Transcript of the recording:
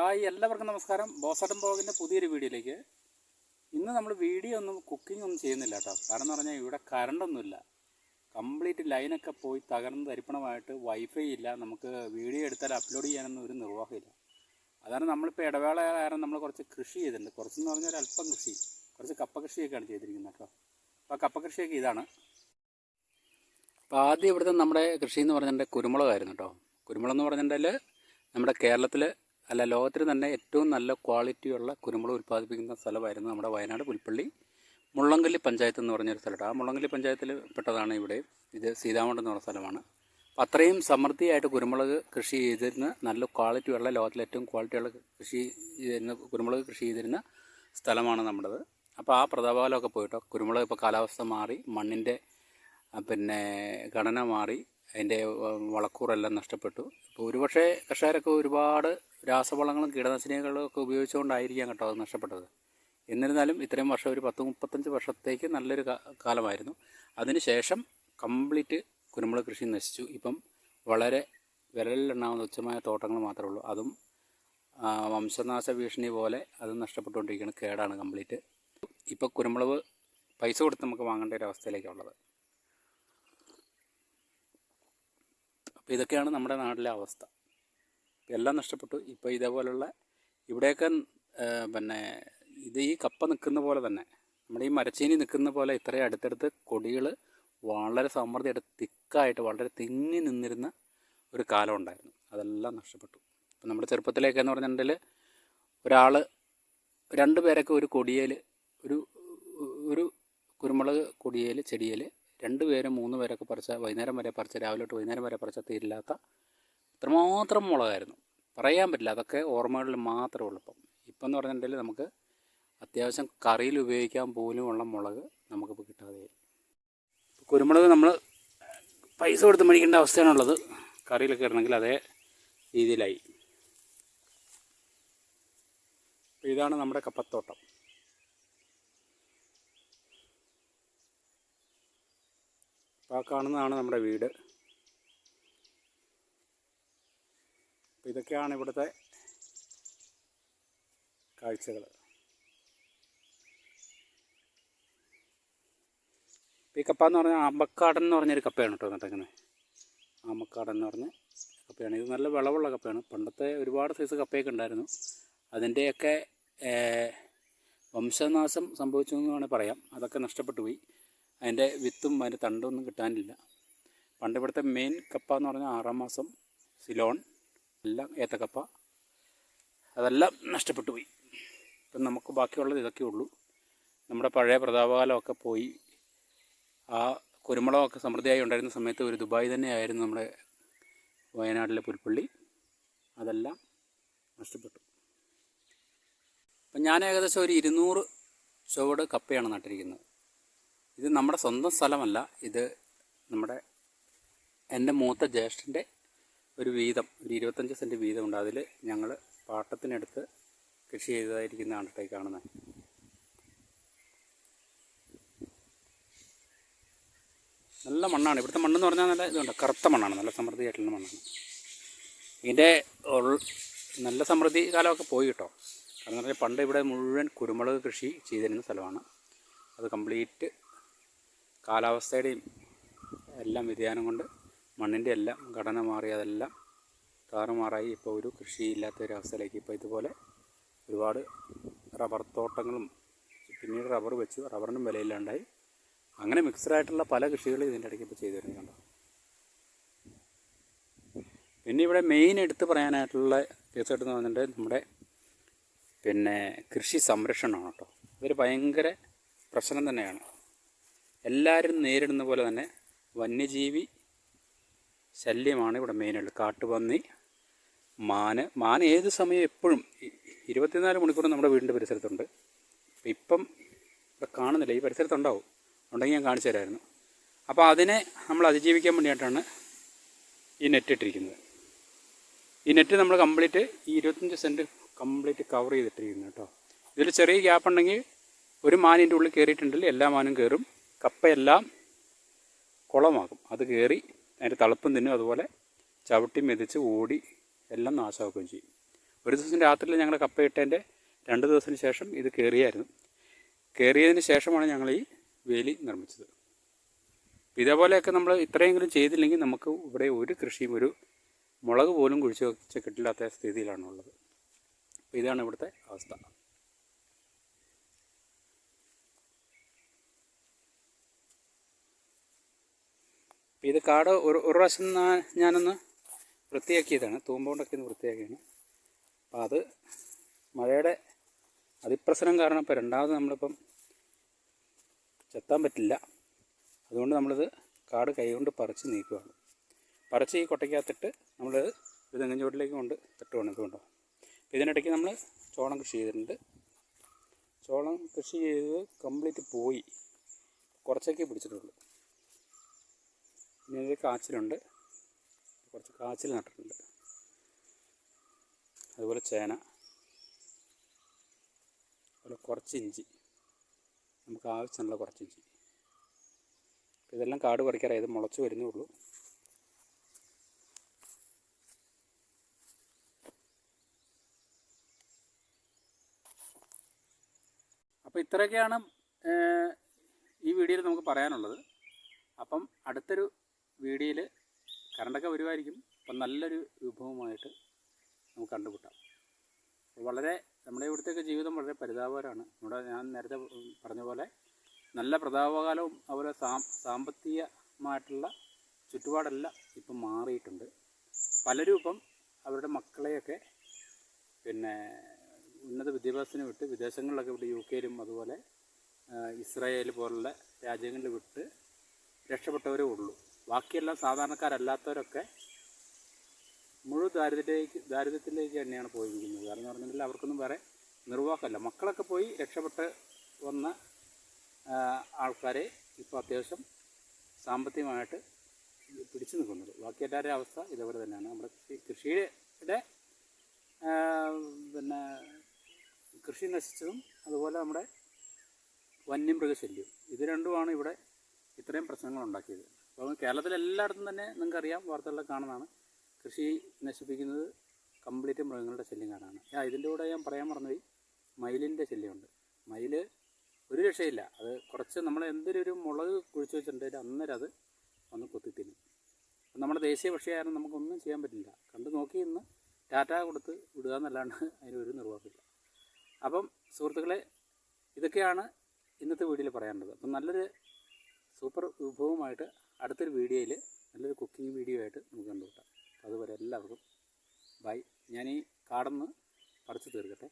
Hi എല്ലാവർക്കും നമസ്കാരം. ബോസട്ടൻ ബ്ലോഗിന്റെ പുതിയൊരു വീഡിയോയിലേക്ക്. ഇന്ന് നമ്മൾ വീഡിയോ ഒന്നും കുക്കിംഗ് ഒന്നും ചെയ്യുന്നില്ല കേട്ടോ. കാരണം എന്ന് പറഞ്ഞാൽ ഇവിടെ കറണ്ടൊന്നുമില്ല കംപ്ലീറ്റ് ലൈനൊക്കെ പോയി തകർന്ന് തരിപ്പണമായിട്ട് വൈഫൈ ഇല്ല. നമുക്ക് വീഡിയോ എടുത്താൽ അപ്ലോഡ് ചെയ്യാനൊന്നും ഒരു നിർവാഹമില്ല. അതാണ് നമ്മളിപ്പോൾ ഇടവേള കാരണം നമ്മൾ കുറച്ച് കൃഷി ചെയ്തിട്ടുണ്ട്. കുറച്ചെന്ന് പറഞ്ഞാൽ അല്പം കൃഷി. കുറച്ച് കപ്പ കൃഷിയൊക്കെയാണ് ചെയ്തിരിക്കുന്നത് കേട്ടോ. അപ്പോൾ കപ്പ കൃഷിയൊക്കെ ഇതാണ്. അപ്പോൾ ആദ്യം ഇവിടുത്തെ നമ്മുടെ കൃഷി എന്ന് പറഞ്ഞിട്ടുണ്ടെങ്കിൽ കുരുമുളകായിരുന്നു കേട്ടോ. കുരുമുളക് എന്ന് പറഞ്ഞിട്ടുണ്ടെങ്കിൽ നമ്മുടെ കേരളത്തിൽ അല്ല ലോകത്തിൽ തന്നെ ഏറ്റവും നല്ല ക്വാളിറ്റിയുള്ള കുരുമുളക് ഉൽപ്പാദിപ്പിക്കുന്ന സ്ഥലമായിരുന്നു നമ്മുടെ വയനാട് പുൽപ്പള്ളി മുള്ളങ്കല്ലി പഞ്ചായത്ത് എന്ന് പറഞ്ഞൊരു സ്ഥലമാണ് ആ മുള്ളങ്കല്ലി പഞ്ചായത്തിൽ പെട്ടതാണ് ഇവിടെ. ഇത് സീതാമണ്ഡം എന്ന് പറഞ്ഞ സ്ഥലമാണ്. അത്രയും സമൃദ്ധിയായിട്ട് കുരുമുളക് കൃഷി ചെയ്തിരുന്ന നല്ല ക്വാളിറ്റിയുള്ള ലോകത്തിലെ ഏറ്റവും ക്വാളിറ്റിയുള്ള കൃഷി ചെയ്തിരുന്ന കുരുമുളക് കൃഷി ചെയ്തിരുന്ന സ്ഥലമാണ് നമ്മുടേത്. അപ്പോൾ ആ പ്രതാപകാലമൊക്കെ പോയിട്ടോ. കുരുമുളക് ഇപ്പോൾ കാലാവസ്ഥ മാറി മണ്ണിന്റെ പിന്നെ ഘടന മാറി അതിന്റെ വളക്കൂറെല്ലാം നഷ്ടപ്പെട്ടു. ഇപ്പോൾ ഒരുപക്ഷെ കർഷകരൊക്കെ ഒരുപാട് രാസവളങ്ങളും കീടനാശിനികളും ഒക്കെ ഉപയോഗിച്ചുകൊണ്ടായിരിക്കാം കേട്ടോ അത് നഷ്ടപ്പെട്ടത്. എന്നിരുന്നാലും ഇത്രയും വർഷം ഒരു പത്ത് മുപ്പത്തഞ്ച് വർഷത്തേക്ക് നല്ലൊരു കാലമായിരുന്നു. അതിനുശേഷം കംപ്ലീറ്റ് കുരുമുളക് കൃഷി നശിച്ചു. ഇപ്പം വളരെ വിരലിലെണ്ണാവുന്ന തുച്ഛമായ തോട്ടങ്ങൾ മാത്രമേ ഉള്ളൂ. അതും വംശനാശ ഭീഷണി പോലെ അത് നഷ്ടപ്പെട്ടുകൊണ്ടിരിക്കുകയാണ്. കേടാണ് കംപ്ലീറ്റ്. ഇപ്പോൾ കുരുമുളക് പൈസ കൊടുത്ത് നമുക്ക് വാങ്ങേണ്ട ഒരു അവസ്ഥയിലേക്കുള്ളത്. അപ്പോൾ ഇതൊക്കെയാണ് നമ്മുടെ നാട്ടിലെ അവസ്ഥ. എല്ലാം നഷ്ടപ്പെട്ടു. ഇപ്പോൾ ഇതേപോലുള്ള ഇവിടെയൊക്കെ പിന്നെ ഇത് ഈ കപ്പ നിൽക്കുന്ന പോലെ തന്നെ നമ്മുടെ ഈ മരച്ചീനി നിൽക്കുന്ന പോലെ ഇത്രയും അടുത്തടുത്ത് കൊടികൾ വളരെ സമൃദ്ധിയായിട്ട് തിക്കായിട്ട് വളരെ തിങ്ങി നിന്നിരുന്ന ഒരു കാലം ഉണ്ടായിരുന്നു. അതെല്ലാം നഷ്ടപ്പെട്ടു. ഇപ്പം നമ്മുടെ ചെറുപ്പത്തിലേക്ക് എന്ന് പറഞ്ഞിട്ടുണ്ടെങ്കിൽ ഒരാൾ രണ്ട് പേരൊക്കെ ഒരു കൊടിയേൽ ഒരു ഒരു കുരുമുളക് കൊടിയേൽ ചെടിയേൽ രണ്ട് പേരും മൂന്ന് പേരൊക്കെ പറിച്ച വൈകുന്നേരം വരെ പറിച്ച രാവിലെ തൊട്ട് വൈകുന്നേരം വരെ പറിച്ച തീരില്ലാത്ത ഇത്രമാത്രം മുളകായിരുന്നു. പറയാൻ പറ്റില്ല. അതൊക്കെ ഓർമ്മകളിൽ മാത്രമേ ഉള്ളൂ ഇപ്പം. ഇപ്പം എന്ന് പറഞ്ഞിട്ടുണ്ടെങ്കിൽ നമുക്ക് അത്യാവശ്യം കറിയിൽ ഉപയോഗിക്കാൻ പോലും ഉള്ള മുളക് നമുക്കിപ്പോൾ കിട്ടാതെ കുരുമുളക് നമ്മൾ പൈസ കൊടുത്ത് മേടിക്കേണ്ട അവസ്ഥയാണുള്ളത് കറിയിലൊക്കെ ഇടണമെങ്കിൽ അതേ രീതിയിലായി. ഇതാണ് നമ്മുടെ കപ്പത്തോട്ടം. ആ കാണുന്നതാണ് നമ്മുടെ വീട്. ഇതൊക്കെയാണ് ഇവിടുത്തെ കാഴ്ചകൾ. ഈ കപ്പ എന്ന് പറഞ്ഞാൽ ആമ്പക്കാടൻ എന്ന് പറഞ്ഞൊരു കപ്പയാണ് കേട്ടോ നട്ടേക്കുന്നത് ആമക്കാടൻ എന്ന് പറഞ്ഞ കപ്പയാണ്. ഇത് നല്ല വിളവുള്ള കപ്പയാണ്. പണ്ടത്തെ ഒരുപാട് സൈസ് കപ്പയൊക്കെ ഉണ്ടായിരുന്നു. അതിന്റെയൊക്കെ വംശനാശം സംഭവിച്ചു എന്ന് വേണമെങ്കിൽ പറയാം. അതൊക്കെ നഷ്ടപ്പെട്ടു പോയി. അതിന്റെ വിത്തും അതിന്റെ തണ്ടൊന്നും കിട്ടാനില്ല. പണ്ട് ഇവിടുത്തെ മെയിൻ കപ്പ എന്ന് പറഞ്ഞാൽ ആറാം മാസം സിലോൺ. എല്ലാം ഏത്തക്കപ്പ. അതെല്ലാം നഷ്ടപ്പെട്ടു പോയി. ഇപ്പം നമുക്ക് ബാക്കിയുള്ളത് ഇതൊക്കെ ഉള്ളൂ. നമ്മുടെ പഴയ പ്രതാപകാലമൊക്കെ പോയി. ആ കുരുമുളകൊക്കെ സമൃദ്ധിയായി ഉണ്ടായിരുന്ന സമയത്ത് ഒരു ദുബായ് തന്നെയായിരുന്നു നമ്മുടെ വയനാട്ടിലെ പുൽപ്പള്ളി. അതെല്ലാം നഷ്ടപ്പെട്ടു. അപ്പം ഞാൻ ഏകദേശം ഒരു ഇരുന്നൂറ് ചുവട് കപ്പയാണ് നട്ടിരിക്കുന്നത്. ഇത് നമ്മുടെ സ്വന്തം സ്ഥലമല്ല. ഇത് നമ്മുടെ എന്റെ മൂത്ത ജ്യേഷ്ഠന്റെ ഒരു വീതം ഒരു ഇരുപത്തഞ്ച് സെന്റ് വീതമുണ്ട് അതിൽ ഞങ്ങൾ പാട്ടത്തിനെടുത്ത് കൃഷി ചെയ്തതായിരിക്കുന്നതാണ് കേട്ടോ കാണുന്നത്. നല്ല മണ്ണാണ്. ഇവിടുത്തെ മണ്ണെന്ന് പറഞ്ഞാൽ നല്ല ഇതുണ്ട്. കറുത്ത മണ്ണാണ്. നല്ല സമൃദ്ധിയായിട്ടുള്ള മണ്ണാണ്. ഇതിന്റെ നല്ല സമൃദ്ധി കാലമൊക്കെ പോയി കേട്ടോ. കാരണം പറഞ്ഞാൽ പണ്ട് ഇവിടെ മുഴുവൻ കുരുമുളക് കൃഷി ചെയ്തിരുന്ന സ്ഥലമാണ്. അത് കംപ്ലീറ്റ് കാലാവസ്ഥയുടെയും എല്ലാം വ്യതിയാനം കൊണ്ട് മണ്ണിന്റെ എല്ലാം ഘടന മാറി അതെല്ലാം താറുമാറായി ഇപ്പോൾ ഒരു കൃഷിയില്ലാത്ത ഒരു അവസ്ഥയിലേക്ക് ഇപ്പോൾ ഇതുപോലെ ഒരുപാട് റബ്ബർ തോട്ടങ്ങളും പിന്നീട് റബ്ബർ വെച്ചു. റബ്ബറിനും വിലയില്ലാണ്ടായി. അങ്ങനെ മിക്സഡായിട്ടുള്ള പല കൃഷികളും ഇതിന്റെ ഇടയ്ക്ക് ഇപ്പോൾ ചെയ്തു വരുന്നുണ്ട്. പിന്നെ ഇവിടെ മെയിൻ എടുത്ത് പറയാനായിട്ടുള്ള കേസായിട്ട് എന്ന് പറഞ്ഞിട്ട് നമ്മുടെ പിന്നെ കൃഷി സംരക്ഷണമാണ് കേട്ടോ. ഇതൊരു ഭയങ്കര പ്രശ്നം തന്നെയാണ്. എല്ലാവരും നേരിടുന്ന പോലെ തന്നെ വന്യജീവി ശല്യമാണ് ഇവിടെ മെയിനായിട്ട് കാട്ടുപന്നി മാന് മാൻ ഏത് സമയം എപ്പോഴും ഇരുപത്തിനാല് മണിക്കൂർ നമ്മുടെ വീടിന്റെ പരിസരത്തുണ്ട്. ഇപ്പം ഇവിടെ കാണുന്നില്ല. ഈ പരിസരത്തുണ്ടാവും. ഉണ്ടെങ്കിൽ ഞാൻ കാണിച്ചു തരായിരുന്നു. അപ്പോൾ അതിനെ നമ്മൾ അതിജീവിക്കാൻ വേണ്ടിയിട്ടാണ് ഈ നെറ്റ് ഇട്ടിരിക്കുന്നത്. ഈ നെറ്റ് നമ്മൾ കംപ്ലീറ്റ് ഈ ഇരുപത്തഞ്ച് സെന്റ് കംപ്ലീറ്റ് കവർ ചെയ്തിട്ടിരിക്കുന്നു കേട്ടോ. ഇതിൽ ചെറിയ ഗ്യാപ്പ് ഉണ്ടെങ്കിൽ ഒരു മാനിന്റെ ഉള്ളിൽ കയറിയിട്ടുണ്ടെങ്കിൽ എല്ലാ മാനും കയറും. കപ്പയെല്ലാം കുളമാകും. അത് കയറി അതിന്റെ തളുപ്പും തിന്നും അതുപോലെ ചവിട്ടി മെതിച്ച് ഓടി എല്ലാം നാശമാക്കുകയും ചെയ്യും. ഒരു ദിവസം രാത്രിയിൽ ഞങ്ങൾ കപ്പയിട്ടതിന്റെ രണ്ട് ദിവസത്തിന് ശേഷം ഇത് കയറിയായിരുന്നു. കയറിയതിന് ശേഷമാണ് ഞങ്ങൾ ഈ വേലി നിർമ്മിച്ചത്. ഇതേപോലെയൊക്കെ നമ്മൾ ഇത്രയെങ്കിലും ചെയ്തില്ലെങ്കിൽ നമുക്ക് ഇവിടെ ഒരു കൃഷിയും ഒരു മുളക് പോലും കുഴിച്ച് വെച്ച് കിട്ടില്ലാത്ത സ്ഥിതിയിലാണുള്ളത്. അപ്പോൾ ഇതാണ് ഇവിടുത്തെ അവസ്ഥ. ഇത് കാട് ഒരു ഒരു പ്രാവശ്യം ഞാനൊന്ന് വൃത്തിയാക്കിയതാണ്. തൂമ്പോണ്ടൊക്കെ ഒന്ന് വൃത്തിയാക്കിയാണ്. അപ്പോൾ അത് മഴയുടെ അതിപ്രസരം കാരണം ഇപ്പോൾ രണ്ടാമത് നമ്മളിപ്പം ചെത്താൻ പറ്റില്ല. അതുകൊണ്ട് നമ്മളിത് കാട് കൈകൊണ്ട് പറിച്ച് നീക്കുകയാണ് പറിച്ച് ഈ കൊട്ടയ്ക്കകത്തിട്ട് നമ്മൾ ഇത് തെങ്ങിൻചുവട്ടിലേക്ക് കൊണ്ട് തട്ടുകയാണ് ഇതുകൊണ്ടോ ഇതിനിടയ്ക്ക് നമ്മൾ ചോളം കൃഷി ചെയ്തിട്ടുണ്ട്. ചോളം കൃഷി ചെയ്തത് കംപ്ലീറ്റ് പോയി. കുറച്ചൊക്കെ പിടിച്ചിട്ടുള്ളൂ. പിന്നെ ഇതിൽ കാച്ചിലുണ്ട്. കുറച്ച് കാച്ചിൽ നട്ടിട്ടുണ്ട്. അതുപോലെ ചേന. അതുപോലെ കുറച്ച് ഇഞ്ചി. നമുക്ക് ആവശ്യമുള്ള കുറച്ച് ഇഞ്ചി. ഇതെല്ലാം കാട് പറിക്കാറായി. ഇത് മുളച്ച് വരുന്നേ ഉള്ളൂ. അപ്പോൾ ഇത്രയൊക്കെയാണ് ഈ വീഡിയോയിൽ നമുക്ക് പറയാനുള്ളത്. അപ്പം അടുത്തൊരു വീഡിയോയിൽ കറണ്ടൊക്കെ വരുമായിരിക്കും. അപ്പം നല്ലൊരു വിഭവമായിട്ട് നമുക്ക് കണ്ടുമുട്ടാം. വളരെ നമ്മുടെ ഇവിടുത്തെയൊക്കെ ജീവിതം വളരെ പരിതാപകരമാണ്. നമ്മുടെ ഞാൻ നേരത്തെ പറഞ്ഞ പോലെ നല്ല പ്രതാപകാലവും അതുപോലെ സാ സാമ്പത്തികമായിട്ടുള്ള ചുറ്റുപാടെല്ലാം ഇപ്പം മാറിയിട്ടുണ്ട്. പലരും ഇപ്പം അവരുടെ മക്കളെയൊക്കെ പിന്നെ ഉന്നത വിദ്യാഭ്യാസത്തിന് വിട്ട് വിദേശങ്ങളിലൊക്കെ വിട്ട് യു കെയിലും അതുപോലെ ഇസ്രായേൽ പോലുള്ള രാജ്യങ്ങളിൽ വിട്ട് രക്ഷപ്പെട്ടവരേ ഉള്ളൂ. ബാക്കിയെല്ലാം സാധാരണക്കാരല്ലാത്തവരൊക്കെ മുഴുവൻ ദാരിദ്ര്യത്തിലേക്ക് ദാരിദ്ര്യത്തിലേക്ക് തന്നെയാണ് പോയിരിക്കുന്നത്. കാരണം എന്ന് പറഞ്ഞിട്ടുണ്ടെങ്കിൽ അവർക്കൊന്നും വേറെ നിർവാഹമല്ല. മക്കളൊക്കെ പോയി രക്ഷപ്പെട്ട് വന്ന ആൾക്കാരെ ഇപ്പോൾ അത്യാവശ്യം സാമ്പത്തികമായിട്ട് പിടിച്ചു നിൽക്കുന്നത്. ബാക്കി എല്ലാവരുടെ അവസ്ഥ ഇതേപോലെ തന്നെയാണ്. നമ്മുടെ കൃഷിയുടെ പിന്നെ കൃഷി നശിച്ചതും അതുപോലെ നമ്മുടെ വന്യമൃഗശല്യം. ഇത് രണ്ടുമാണ് ഇവിടെ ഇത്രയും പ്രശ്നങ്ങൾ ഉണ്ടാക്കിയത്. അപ്പോൾ കേരളത്തിൽ എല്ലായിടത്തും തന്നെ നിങ്ങൾക്കറിയാം വാർത്തകളിലൊക്കെ കാണുന്നതാണ്. കൃഷി നശിപ്പിക്കുന്നത് കംപ്ലീറ്റ് മൃഗങ്ങളുടെ ശല്യം കാരണമാണ് ഇതിന്റെ കൂടെ ഞാൻ പറയാൻ മറന്നുപോയി. മയിലിന്റെ ശല്യമുണ്ട്. മയിൽ ഒരു രക്ഷയില്ല. അത് കുറച്ച് നമ്മൾ എന്തൊരു ഒരു മുളക് കുഴിച്ച് വെച്ചിട്ടുണ്ടെങ്കിൽ അന്നേരം അത് വന്ന് കൊത്തിത്തിന്നും. നമ്മുടെ ദേശീയ പക്ഷിയായിരുന്നു നമുക്കൊന്നും ചെയ്യാൻ പറ്റില്ല. കണ്ട് നോക്കി ഇന്ന് ടാറ്റ കൊടുത്ത് വിടുക എന്നല്ലാണ്ട് അതിനൊരു നിർവാഹമില്ല അപ്പം സുഹൃത്തുക്കളെ ഇതൊക്കെയാണ് ഇന്നത്തെ വീഡിയോയിൽ പറയാനുള്ളത്. അപ്പം നല്ലൊരു സൂപ്പർ വിഭവമായിട്ട് അടുത്തൊരു വീഡിയോയിൽ നല്ലൊരു കുക്കിംഗ് വീഡിയോ ആയിട്ട് നമുക്ക് കണ്ടുകൂട്ടാം അതുവരെ എല്ലാവർക്കും ബൈ. ഞാൻ ഈ കാടൊന്ന് പറിച്ച് തീർക്കട്ടെ.